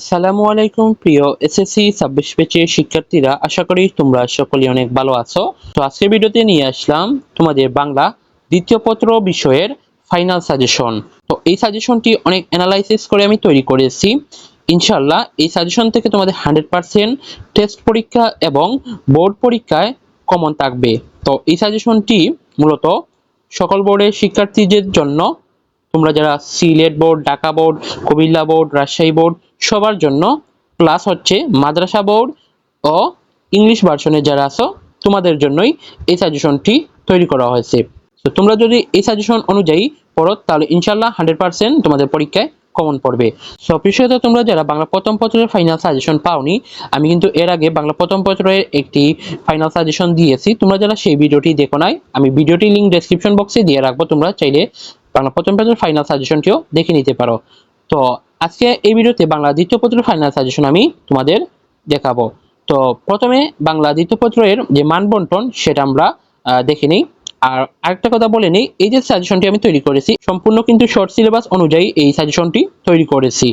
আসসালামু আলাইকুম, প্রিয় এসএসসি ছাব্বিশ পেচের শিক্ষার্থীরা। আশা করি তোমরা সকলে অনেক ভালো আছো। তো আজকের ভিডিওতে নিয়ে আসলাম তোমাদের বাংলা দ্বিতীয় পত্র বিষয়ের ফাইনাল সাজেশন তো এই সাজেশনটি অনেক অ্যানালাইসিস করে আমি তৈরি করেছি। ইনশাল্লাহ এই সাজেশন থেকে তোমাদের হান্ড্রেড পার্সেন্ট টেস্ট পরীক্ষা এবং বোর্ড পরীক্ষায় কমন থাকবে। তো এই সাজেশনটি মূলত সকল বোর্ডের শিক্ষার্থীদের জন্য তোমরা যারা Sylhet board, Dhaka board, Comilla board, Rajshahi board, সবার জন্য প্লাস হচ্ছে মাদ্রাসা বোর্ড ও ইংলিশ ভার্সনে যারা আছো, তোমাদের জন্যই এই সাজেশনটি তৈরি করা হয়েছে। তো তোমরা যদি এই সাজেশন অনুযায়ী পড়ো, তাহলে ইনশাল্লাহ হান্ড্রেড পার্সেন্ট তোমাদের পরীক্ষায় কমন পড়বে। সো বিশেষত তোমরা যারা বাংলা প্রথম পত্রের ফাইনাল সাজেশন পাওনি, আমি কিন্তু এর আগে বাংলা প্রথম পত্রের একটি ফাইনাল সাজেশন দিয়েছি। তোমরা যারা সেই ভিডিওটি দেখো নাই, আমি ভিডিওটি লিঙ্ক ডেসক্রিপশন বক্সে দিয়ে রাখব, তোমরা চাইলে বাংলা প্রথম পত্রের ফাইনাল সাজেশনটিও দেখে নিতে পারো। তো আজকে এই ভিডিওতে বাংলা দ্বিতীয় পত্রের ফাইনাল সাজেশন আমি তোমাদের দেখাবো। তো প্রথমে বাংলা দ্বিতীয় পত্রের যে মান বন্টন, সেটা আমরা দেখে নিই। আর আরেকটা কথা বলে নিই, এই যে সাজেশনটি আমি তৈরি করেছি, সম্পূর্ণ কিন্তু শর্ট সিলেবাস অনুযায়ী এই সাজেশনটি তৈরি করেছি।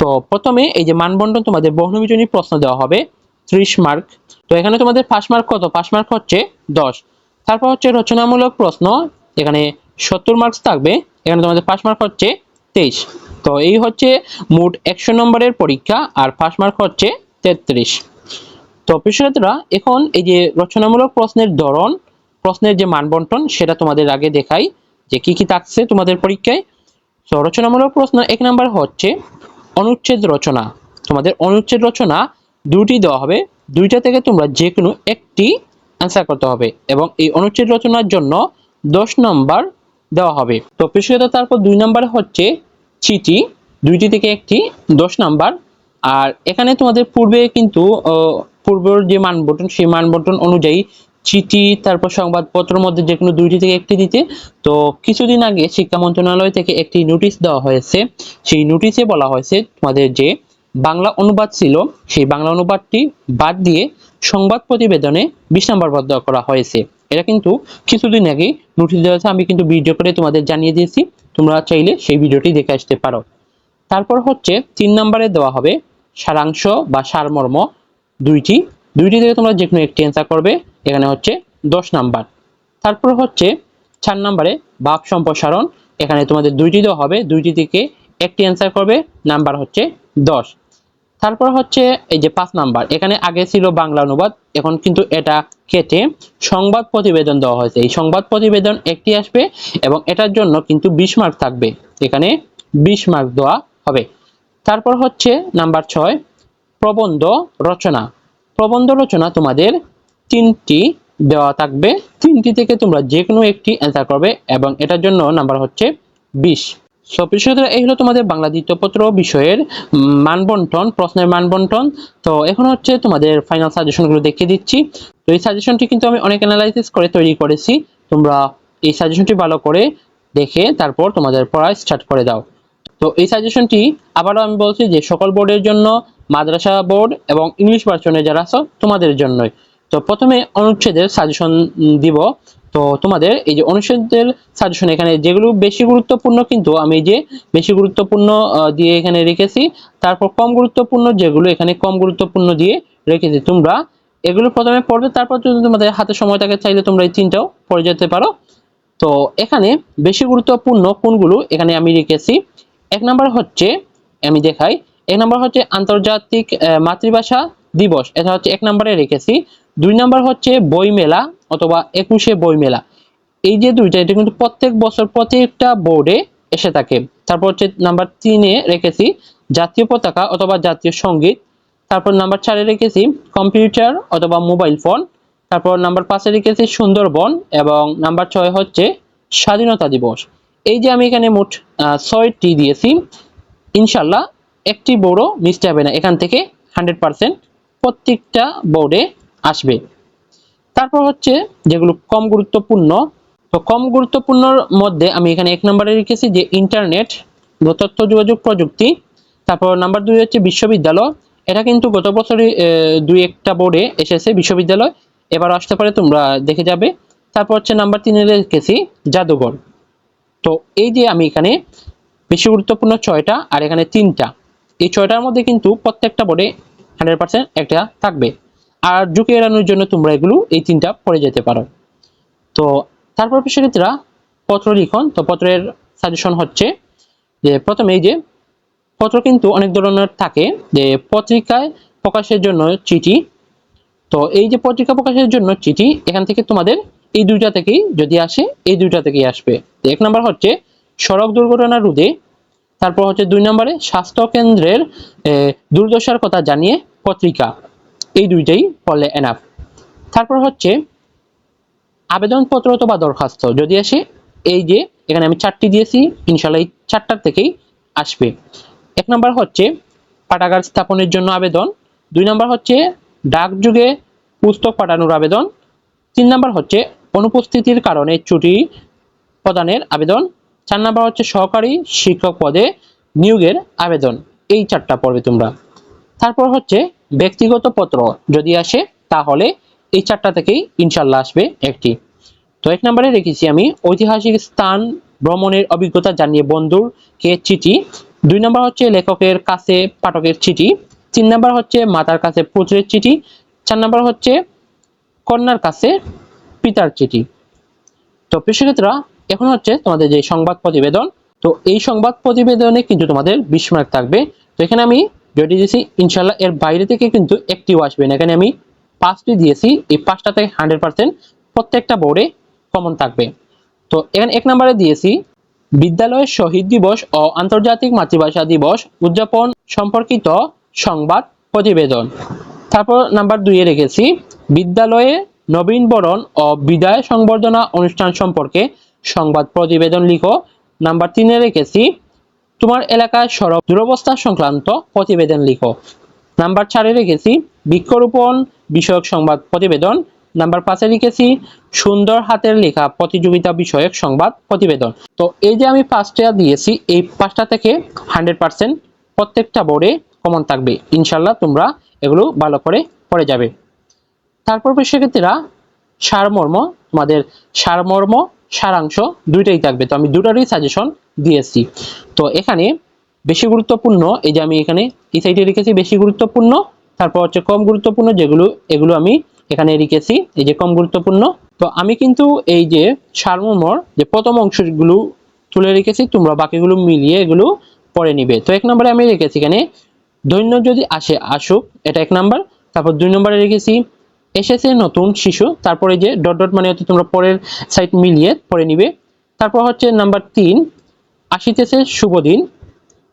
তো প্রথমে এই যে মানবন্টন তোমাদের বহুনবিজনী প্রশ্ন দেওয়া হবে, ত্রিশ মার্ক তো এখানে তোমাদের পাঁচ মার্ক কত? পাঁচ মার্ক হচ্ছে দশ। তারপর হচ্ছে রচনামূলক প্রশ্ন, এখানে সত্তর মার্কস থাকবে, এখানে তোমাদের পাঁচ মার্ক হচ্ছে তেইশ। তো এই হচ্ছে মোট একশো নম্বরের পরীক্ষা, আর পাঁচ মার্ক হচ্ছে তেত্রিশ। তো পিছনেতরা এখন এই যে রচনামূলক প্রশ্নের ধরন, প্রশ্নের যে মানবন্টন, সেটা তোমাদের আগে দেখাই যে কি কি থাকছে তোমাদের পরীক্ষায়। তো রচনামূলক প্রশ্ন এক নাম্বার হচ্ছে অনুচ্ছেদ রচনা। তোমাদের অনুচ্ছেদ রচনা দুটি দেওয়া হবে। দুইটা থেকে তোমরা যে কোনো একটি অ্যান্সার করতে হবে। এবং এই অনুচ্ছেদ রচনার জন্য দশ নম্বর দেওয়া হবে। তো পেশিগত তারপর দুই নাম্বার হচ্ছে চিঠি। দুইটি থেকে একটি, দশ নাম্বার। আর এখানে তোমাদের পূর্বে কিন্তু পূর্বের যে মানবন্টন, সেই মানবন্টন অনুযায়ী চিঠি, তারপর সংবাদপত্রের মধ্যে যে কোনো দুইটি থেকে একটি দিতে। তো কিছুদিন আগে শিক্ষা মন্ত্রণালয় থেকে একটি নোটিশ দেওয়া হয়েছে। সেই নোটিশে বলা হয়েছে তোমাদের যে বাংলা অনুবাদ ছিল, সেই বাংলা অনুবাদটি বাদ দিয়ে সংবাদ প্রতিবেদনে বিশ নম্বর দেওয়া করা হয়েছে। এটা কিন্তু কিছুদিন আগে নোটিশ দেওয়া আছে। আমি কিন্তু ভিডিও করে তোমাদের জানিয়ে দিয়েছি। তোমরা চাইলে সেই ভিডিওটি দেখে আসতে পারো। তারপর হচ্ছে তিন নম্বরে দেওয়া হবে সারাংশ বা সারমর্ম দুইটি। দুইটি থেকে তোমরা যে কোনো একটি অ্যান্সার করবে। এখানে হচ্ছে দশ নাম্বার। তারপর হচ্ছে চার নাম্বারে ভাব সম্প্রসারণ। এখানে তোমাদের দুইটি দেওয়া হবে। দুইটি থেকে একটি অ্যান্সার করবে। নাম্বার হচ্ছে দশ। তারপর হচ্ছে এই যে পাঁচ নাম্বার, এখানে আগে ছিল বাংলা অনুবাদ, এখন কিন্তু এটা কেটে সংবাদ প্রতিবেদন দেওয়া হয়েছে। এই সংবাদ প্রতিবেদন একটি আসবে এবং এটার জন্য কিন্তু বিশ মার্ক থাকবে। এখানে বিশ মার্ক দেওয়া হবে। তারপর হচ্ছে নাম্বার ছয়, প্রবন্ধ রচনা। প্রবন্ধ রচনা তোমাদের তিনটি দেওয়া থাকবে। তিনটি থেকে তোমরা যে কোনো একটি অ্যান্সার করবে এবং এটার জন্য নাম্বার হচ্ছে বিশ। সো এই হলো তোমাদের বাংলা দ্বিতীয় পত্র বিষয়ের মানবন্টন, প্রশ্নের মানবন্টন। তো এখন হচ্ছে তোমাদের ফাইনাল সাজেশনগুলো দেখিয়ে দিচ্ছি। তো এই সাজেশনটি কিন্তু আমি অনেক অ্যানালাইসিস করে তৈরি করেছি। তোমরা এই সাজেশনটি ভালো করে দেখে তারপর তোমাদের পড়া স্টার্ট করে দাও। তো এই সাজেশনটি আবারও আমি বলছি যে সকল বোর্ডের জন্য, মাদ্রাসা বোর্ড এবং ইংলিশ ভার্সনে যারা আছো, তোমাদের জন্যই। তো প্রথমে অনুচ্ছেদের সাজেশন দিব। তো তোমাদের এই যে অনুচ্ছেদের সাজেশন এখানে যেগুলো বেশি গুরুত্বপূর্ণ কিন্তু আমি যে বেশি গুরুত্বপূর্ণ দিয়ে এখানে রেখেছি। তারপর কম গুরুত্বপূর্ণ যেগুলো এখানে কম গুরুত্বপূর্ণ দিয়ে রেখেছি তোমরা, এগুলো প্রথমে পড়বে, তারপর যদি তোমাদের হাতে সময় থাকে চাইলে তোমরা এই তিনটাও পড়ে যেতে পারো। তো এখানে বেশি গুরুত্বপূর্ণ কোনগুলো এখানে আমি রেখেছি। এক নাম্বার হচ্ছে, আমি দেখাই, এক নম্বর হচ্ছে আন্তর্জাতিক মাতৃভাষা দিবস, এটা হচ্ছে এক নম্বরে রেখেছি। দুই নাম্বার হচ্ছে বই মেলা অথবা একুশে বই মেলা এই যে দুইটা, এটা কিন্তু প্রত্যেক বছর প্রত্যেকটা বোর্ডে এসে থাকে। তারপর হচ্ছে নাম্বার তিনে রেখেছি, জাতীয় পতাকা অথবা জাতীয় সংগীত। তারপর নাম্বার চারে রেখেছি, কম্পিউটার অথবা মোবাইল ফোন। তারপর নাম্বার পাঁচে রেখেছি, সুন্দরবন এবং নাম্বার ছয় হচ্ছে স্বাধীনতা দিবস। এই যে আমি এখানে মোট ছয়টি দিয়েছি, ইনশাল্লাহ একটি বোর্ডও মিস হবে না। এখান থেকে হান্ড্রেড পার্সেন্ট প্রত্যেকটা বোর্ডে আসবে। তারপর হচ্ছে যেগুলো কম গুরুত্বপূর্ণ, তো কম গুরুত্বপূর্ণর মধ্যে আমি এখানে এক নম্বরে লিখেছি যে ইন্টারনেট তথ্য, যোগাযোগ, প্রযুক্তি। তারপর নাম্বার দুই হচ্ছে বিশ্ববিদ্যালয়। এটা কিন্তু গত বছরই দুই একটা বোর্ডে এসেছে বিশ্ববিদ্যালয়। এবার আসতে পারে তোমরা দেখে যাবে। তারপর হচ্ছে নাম্বার তিনে রেখেছি জাদুঘর। তো এই যে আমি এখানে বেশি গুরুত্বপূর্ণ ছয়টা আর এখানে তিনটা। এই ছয়টার মধ্যে কিন্তু প্রত্যেকটা বোর্ডে হান্ড্রেড পার্সেন্ট একটা থাকবে। আর ঝুঁকি এড়ানোর জন্য তোমরা এগুলো এই তিনটা পড়ে যেতে পারো। তো তারপর শিক্ষার্থীরা পত্র লিখন। তো পত্রের সাজেশন হচ্ছে যে, প্রথমে এই যে, পত্র কিন্তু অনেক ধরনের থাকে যে, পত্রিকায় প্রকাশের জন্য চিঠি। তো এই যে পত্রিকা প্রকাশের জন্য চিঠি, এখান থেকে তোমাদের এই দুইটা থেকেই যদি আসে, এই দুইটা থেকেই আসবে। এক নম্বর হচ্ছে সড়ক দুর্ঘটনা রোধে, তারপর হচ্ছে দুই নম্বরে স্বাস্থ্য কেন্দ্রের দুর্দশার কথা জানিয়ে পত্রিকা। এই দুইটাই পড়লে এনাফ তারপর হচ্ছে আবেদনপত্র অথবা দরখাস্ত, যদি আসে এই যে এখানে আমি চারটি দিয়েছি ইনশাল্লাহ এই চারটার থেকেই আসবে। এক নম্বর হচ্ছে পাঠাগার স্থাপনের জন্য আবেদন, দুই নম্বর হচ্ছে ডাকযুগে পুস্তক পাঠানোর আবেদন, তিন নম্বর হচ্ছে অনুপস্থিতির কারণে ছুটি প্রদানের আবেদন, চার নম্বর হচ্ছে সহকারী শিক্ষক পদে নিয়োগের আবেদন। এই চারটা পড়বে তোমরা। তারপর হচ্ছে ব্যক্তিগত পত্র যদি আসে, তাহলে এই চারটা থেকেই ইনশাল্লাহ আসবে একটি। তো এক নম্বরে রেখেছি আমি, ঐতিহাসিক স্থান ভ্রমণের অভিজ্ঞতা জানিয়ে বন্ধুর কে চিঠি। দুই নম্বর হচ্ছে লেখকের কাছে পাঠকের চিঠি। তিন নম্বর হচ্ছে মাতার কাছে পুত্রের চিঠি। চার নম্বর হচ্ছে কন্যার কাছে পিতার চিঠি। তো কৃষিক্ষেত্রা এখন হচ্ছে তোমাদের যে সংবাদ প্রতিবেদন, তো এই সংবাদ প্রতিবেদনে কিন্তু তোমাদের মার্ক থাকবে। তো এখানে আমি যদি দিয়েছি, ইনশাল্লাহ এর বাইরে থেকে কিন্তু একটিও আসবে না। এখানে আমি পাঁচটি দিয়েছি, এই পাঁচটা থেকে হান্ড্রেড পার্সেন্ট প্রত্যেকটা বোর্ডে কমন থাকবে। তো এখানে এক নম্বরে দিয়েছি বিদ্যালয়ের শহীদ দিবস ও আন্তর্জাতিক মাতৃভাষা দিবস উদযাপন সম্পর্কিত সংবাদ প্রতিবেদন। তারপর নাম্বার দুইয়ে রেখেছি, বিদ্যালয়ে নবীনবরণ ও বিদায় সংবর্ধনা অনুষ্ঠান সম্পর্কে সংবাদ প্রতিবেদন লিখো। নাম্বার তিনে রেখেছি তোমার এলাকায় সড়ক দুরবস্থা সংক্রান্ত প্রতিবেদন লিখো। নাম্বার চারে রেখেছি, বৃক্ষরোপণ বিষয়ক সংবাদ প্রতিবেদন। নাম্বার পাঁচে লিখেছি সুন্দর হাতের লেখা প্রতিযোগিতা বিষয়ক সংবাদ প্রতিবেদন। তো এই যে আমি পাঁচটা দিয়েছি, এই পাঁচটা থেকে হান্ড্রেড পার্সেন্ট প্রত্যেকটা বোর্ডে কমন থাকবে। ইনশাল্লাহ তোমরা এগুলো ভালো করে পড়ে যাবে। তারপর শিক্ষার্থীরা সারমর্ম, তোমাদের সারমর্ম সারাংশ দুইটাই থাকবে। তো আমি দুটারই সাজেশন দিয়েছি। তো এখানে বেশি গুরুত্বপূর্ণ, এই যে আমি এখানে এই সাইডে রেখেছি? বেশি গুরুত্বপূর্ণ, তারপর হচ্ছে কম গুরুত্বপূর্ণ যেগুলো, এগুলো আমি এখানে রেখেছি, এই যে কম গুরুত্বপূর্ণ। তো আমি কিন্তু এই যে সারমর্মর যে প্রথম অংশগুলো তুলে রেখেছি, তোমরা বাকিগুলো মিলিয়ে এগুলো পড়ে নিবে। তো এক নম্বরে আমি রেখেছি এখানে, দৈন্য যদি আসে, আসুক, এটা এক নাম্বার। তারপর দুই নম্বরে রেখেছি এসেছে নতুন শিশু, তারপরে যে ডট ডট মানে হচ্ছে তোমরা পরের সাইড মিলিয়ে পরে নিবে। তারপর হচ্ছে নাম্বার তিন, আসিতেছে শুভ দিন।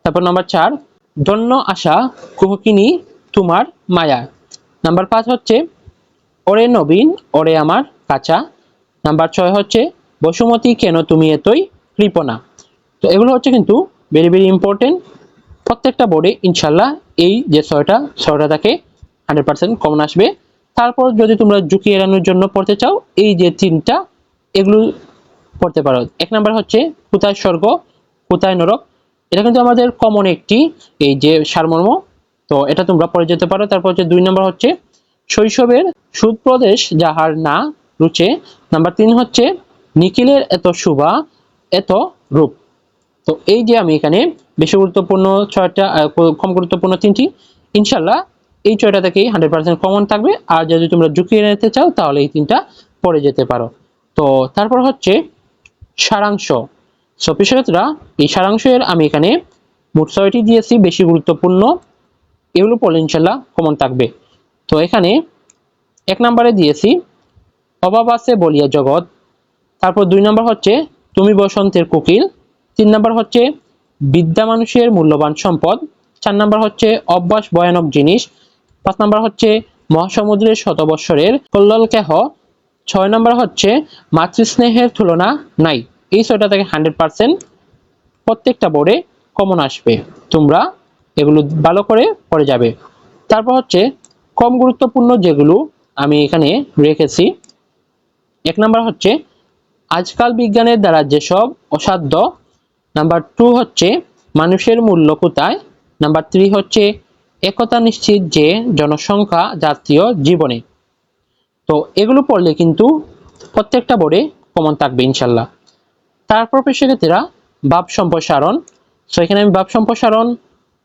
তারপর নাম্বার চার দন্য আশা, কুহকিনী, তোমার মায়া। নাম্বার পাঁচ হচ্ছে, ওরে নবীন, ওরে আমার কাঁচা। নাম্বার ছয় হচ্ছে, বসুমতী, কেন তুমি এতই কৃপনা তো এগুলো হচ্ছে কিন্তু ভেরি ভেরি ইম্পর্টেন্ট প্রত্যেকটা বোর্ডে ইনশাল্লাহ এই যে ছয়টা ছয়টা থেকে হান্ড্রেড পার্সেন্ট কমন আসবে। তারপর যদি তোমরা ঝুঁকি এড়ানোর জন্য পড়তে চাও, এই যে তিনটা, এগুলো পড়তে পারো। এক নাম্বার হচ্ছে কোথায় স্বর্গ, কোথায় নরক। এটা কিন্তু আমাদের কমন একটি, এই যে সারমর্ম। তো এটা তোমরা পড়ে যেতে পারো। তারপর হচ্ছে দুই নম্বর হচ্ছে শৈশবের সুদ প্রদেশ যাহার না রুচে। নাম্বার তিন হচ্ছে নিখিলের এত শুভা, এত রূপ। তো এই যে আমি এখানে বেশি গুরুত্বপূর্ণ ছয়টা কম গুরুত্বপূর্ণ তিনটি ইনশাল্লাহ এই ছয়টা থেকেই হান্ড্রেড পার্সেন্ট কমন থাকবে। আর যদি তোমরা ঝুঁকিয়ে নিতে চাও, তাহলে এই তিনটা পড়ে যেতে পারো। তো তারপর হচ্ছে সারাংশ। সো পিছনেরা এই সারাংশের আমি এখানে মোট ছয়টি দিয়েছি, বেশি গুরুত্বপূর্ণ। এগুলো পড়লে ইনশাল্লাহ কমন থাকবে। তো এখানে এক নম্বরে দিয়েছি, অভাব আছে বলিয়া জগৎ। তারপর দুই নম্বর হচ্ছে তুমি বসন্তের কোকিল। তিন নম্বর হচ্ছে বিদ্যা মানুষের মূল্যবান সম্পদ। চার নম্বর হচ্ছে অভ্যাস ভয়ানক জিনিস। পাঁচ নম্বর হচ্ছে মহাসমুদ্রের শতবৎসরের কল্লোল কেহ ছয় নম্বর হচ্ছে মাতৃস্নেহের তুলনা নাই। এই ছয়টা থেকে হান্ড্রেড পার্সেন্ট প্রত্যেকটা বোর্ডে কমন আসবে। তোমরা এগুলো ভালো করে পড়ে যাবে। তারপর হচ্ছে কম গুরুত্বপূর্ণ যেগুলো আমি এখানে রেখেছি। এক নাম্বার হচ্ছে আজকাল বিজ্ঞানের দ্বারা যেসব অসাধ্য। নাম্বার টু হচ্ছে মানুষের মূল্য কোথায় নাম্বার থ্রি হচ্ছে একতা নিশ্চিত যে জনসংখ্যা জাতীয় জীবনে। তো এগুলো পড়লে কিন্তু প্রত্যেকটা বোর্ডে কমন থাকবে ইনশাল্লাহ। তারপর শিক্ষার্থীরা ভাব সম্প্রসারণ। সো এখানে আমি ভাব সম্প্রসারণ,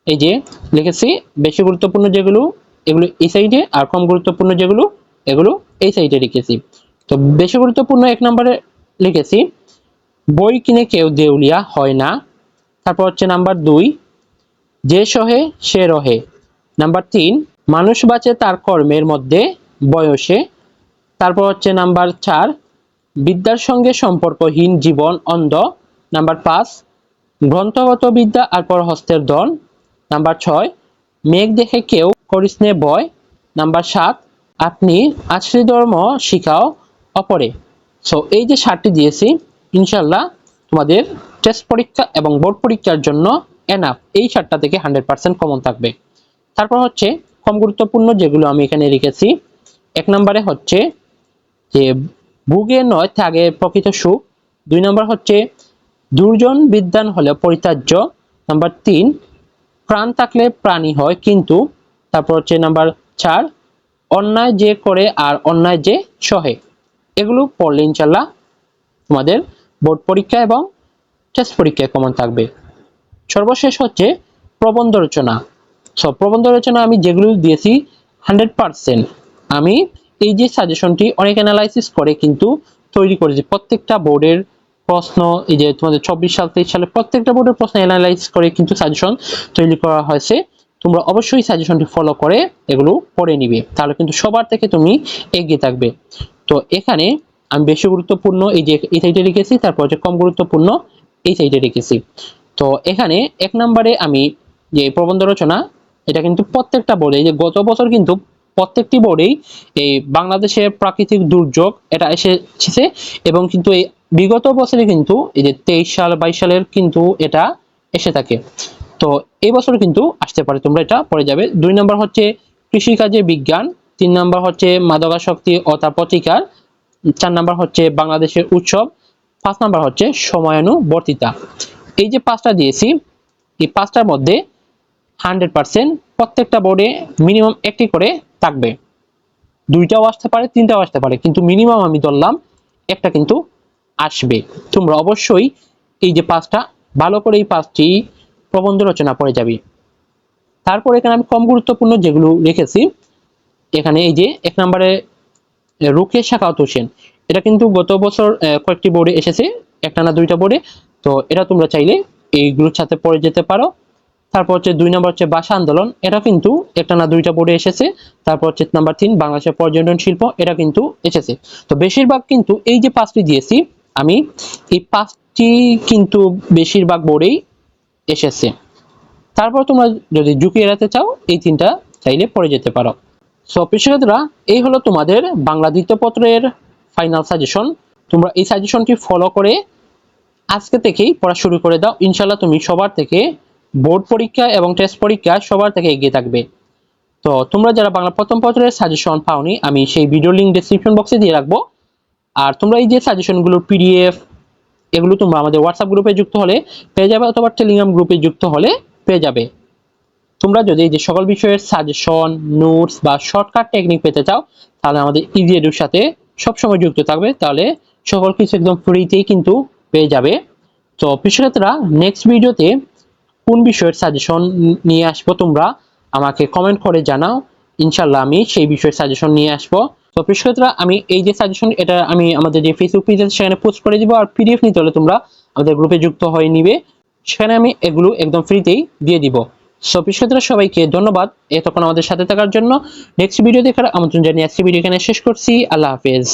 এই যে লিখেছি, বেশি গুরুত্বপূর্ণ যেগুলো, এগুলো এই সাইডে আর কম গুরুত্বপূর্ণ যেগুলো, এগুলো এই সাইডে লিখেছি। তো বেশি গুরুত্বপূর্ণ এক নম্বরে লিখেছি, বই কিনে কেউ দেউলিয়া হয় না। তারপর হচ্ছে নাম্বার দুই, যে সহে সে রহে। নাম্বার তিন, মানুষ বাঁচে তার কর্মের মধ্যে, বয়সে। তারপর হচ্ছে নাম্বার চার, বিদ্যার সঙ্গে সম্পর্কহীন জীবন অন্ধ। নাম্বার পাঁচ, গ্রন্থগত বিদ্যা আর পর হস্তের দন। নাম্বার ছয়, মেঘ দেখে কেউ করিসনে বয়। নাম্বার সাত, আপনি আশ্রী ধর্ম শিখাও অপরে। সো এই যে সাতটি দিয়েছি, ইনশাল্লাহ তোমাদের টেস্ট পরীক্ষা এবং বোর্ড পরীক্ষার জন্য এনাফ এই সাতটা থেকে হান্ড্রেড পার্সেন্ট কমন থাকবে। তারপর হচ্ছে কম গুরুত্বপূর্ণ যেগুলো আমি এখানে লিখেছি এক নম্বরে হচ্ছে যে ভুগে নয়, ত্যাগে প্রকৃত সুখ। দুই নম্বর হচ্ছে দুর্জন বিদ্যান হলে পরিত্যাজ্য। নাম্বার তিন, প্রাণ থাকলে প্রাণী হয় কিন্তু। তারপর হচ্ছে নাম্বার চার, অন্যায় যে করে আর অন্যায় যে সহে। এগুলো পড়লে ইনশাল্লাহ তোমাদের বোর্ড পরীক্ষা এবং টেস্ট পরীক্ষায় কমন থাকবে। সর্বশেষ হচ্ছে প্রবন্ধ রচনা। সব প্রবন্ধ রচনা আমি যেগুলো দিয়েছি হান্ড্রেড পার্সেন্ট আমি এই যে সাজেশনটি অনেক অ্যানালাইসিস করে কিন্তু তৈরি করেছি। প্রত্যেকটা বোর্ডের প্রশ্ন, এই যে তোমাদের চব্বিশ সাল, তেইশ সালে প্রত্যেকটা বোর্ডের প্রশ্ন অ্যানালাইজ করে কিন্তু সাজেশন তৈরি করা হয়েছে। তোমরা অবশ্যই সাজেশনটি ফলো করে এগুলো পড়ে নিবে। তাহলে কিন্তু সবার থেকে তুমি এগিয়ে থাকবে। তো এখানে আমি বেশি গুরুত্বপূর্ণ এই যে এই সাইডে লিখেছি তারপর হচ্ছে কম গুরুত্বপূর্ণ এই সাইডে লিখেছি তো এখানে এক নম্বরে আমি যে প্রবন্ধ রচনা এটা কিন্তু প্রত্যেকটা বোর্ডে যে গত বছর কিন্তু প্রত্যেকটি বোর্ডেই এই বাংলাদেশের প্রাকৃতিক দুর্যোগ এটা এসেছে এবং কিন্তু এই বিগত বছরে কিন্তু এই যে তেইশ সাল, বাইশ সালের কিন্তু এটা এসে থাকে। তো এই বছর কিন্তু আসতে পারে, তোমরা এটা পড়ে যাবে। দুই নম্বর হচ্ছে কৃষিকাজে বিজ্ঞান, তিন নম্বর হচ্ছে মাদকাশক্তি ও তার প্রতিকার চার নম্বর হচ্ছে বাংলাদেশের উৎসব, পাঁচ নম্বর হচ্ছে সময়ানুবর্তিতা। এই যে পাঁচটা দিয়েছি, এই পাঁচটার মধ্যে হান্ড্রেড পার্সেন্ট প্রত্যেকটা বোর্ডে মিনিমাম একটি করে থাকবে। দুইটাও আসতে পারে, তিনটাও আসতে পারে, কিন্তু মিনিমাম আমি ধরলাম একটা কিন্তু আসবে। তোমরা অবশ্যই এই যে পাঁচটা, ভালো করে এই পাঁচটি প্রবন্ধ রচনা পড়ে যাবে। তারপর এখানে আমি কম গুরুত্বপূর্ণ যেগুলো রেখেছি, এখানে এই যে এক নম্বরে রুকেশ শাখাওত হোসেন। এটা কিন্তু গত বছর কয়েকটি বোর্ডে এসেছে একটা না দুইটা বোর্ডে তো এটা তোমরা চাইলে এইগুলোর সাথে পড়ে যেতে পারো। তারপর হচ্ছে দুই নম্বর হচ্ছে ভাষা আন্দোলন, এটা কিন্তু একটা না দুইটা বোর্ডে এসেছে। তারপর হচ্ছে নাম্বার তিন, বাংলাদেশের পর্যটন শিল্প, এটা কিন্তু এসেছে। তো বেশিরভাগ কিন্তু এই যে পাঁচটি দিয়েছি, আমি এই পাঁচটি কিন্তু বেশিরভাগ বোর্ডেই এসেছে। তারপর তোমরা যদি ঝুঁকি এড়াতে চাও, এই তিনটা চাইলে পড়ে যেতে পারো। সো পেশাগতরা এই হলো তোমাদের বাংলা দ্বিতীয় পত্রের ফাইনাল সাজেশন তোমরা এই সাজেশনটি ফলো করে আজকে থেকেই পড়া শুরু করে দাও। ইনশাল্লাহ তুমি সবার থেকে বোর্ড পরীক্ষা এবং টেস্ট পরীক্ষা সবার থেকে এগিয়ে থাকবে। তো তোমরা যারা বাংলা প্রথম পত্রের সাজেশন পাওনি, আমি সেই ভিডিও লিঙ্ক ডেসক্রিপশন বক্সে দিয়ে রাখব। আর তোমরা এই যে সাজেশনগুলোর পিডিএফ এগুলো তোমরা আমাদের হোয়াটসঅ্যাপ গ্রুপে যুক্ত হলে পেয়ে যাবে অথবা টেলিগ্রাম গ্রুপে যুক্ত হলে পেয়ে যাবে। তোমরা যদি এই যে সকল বিষয়ের সাজেশন নোটস বা শর্টকাট টেকনিক পেতে চাও, তাহলে আমাদের ইজি এডুর সাথে সবসময় যুক্ত থাকবে। তাহলে সকল কিছু একদম ফ্রিতেই কিন্তু পেয়ে যাবে। তো কৃষকরা নেক্সট ভিডিওতে কোন বিষয়ের সাজেশন নিয়ে আসব তোমরা আমাকে কমেন্ট করে জানাও। ইনশাল্লাহ আমি সেই বিষয়ের সাজেশন নিয়ে আসব। তো কৃষকরা আমি এই যে সাজেশন এটা আমি আমাদের যে ফেসবুক পেজ আছে, সেখানে পোস্ট করে দিব আর পিডিএফ নিতে হলে তোমরা আমাদের গ্রুপে যুক্ত হয়ে নিবে। সেখানে আমি এগুলো একদম ফ্রিতেই দিয়ে দিব। সো কৃষকরা সবাইকে ধন্যবাদ এতক্ষণ আমাদের সাথে থাকার জন্য। নেক্সট ভিডিও দেখার আমন্ত্রণ জানিয়ে আজকে ভিডিও এখানে শেষ করছি। আল্লাহ হাফেজ।